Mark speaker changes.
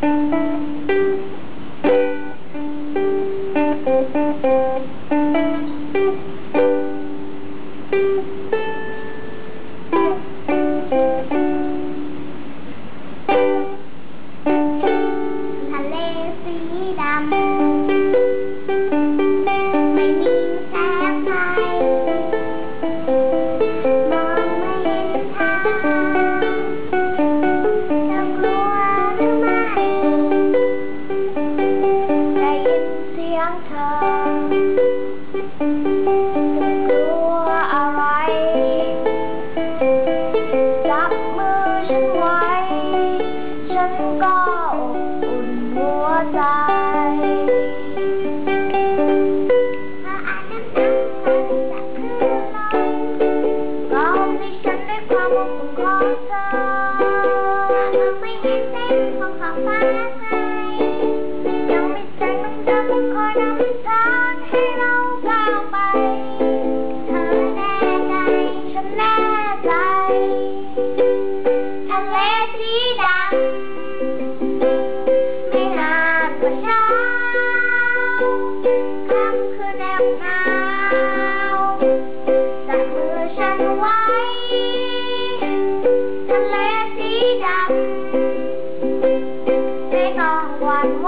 Speaker 1: ท เสียงเธอจะกลัวอะไร จับมือฉันไว้ ฉันก็อบอุ่นหัวใจถ้าอ่านน้ำน้ำมันจะคือลอยก็ให้ฉันด้วยความอบอุ่นของเธอเธอไม่เห็นเส้นของขอบฟ้า ขอน้ำตาให้เราก้าวไป เธอแน่ใจ ฉันแน่ใจทะเลสีดำไม่นานกว่าเช้าค่ำคืนแนบหนาวจับมือฉันไว้ ทะเลสีดำไม่ต้วันไห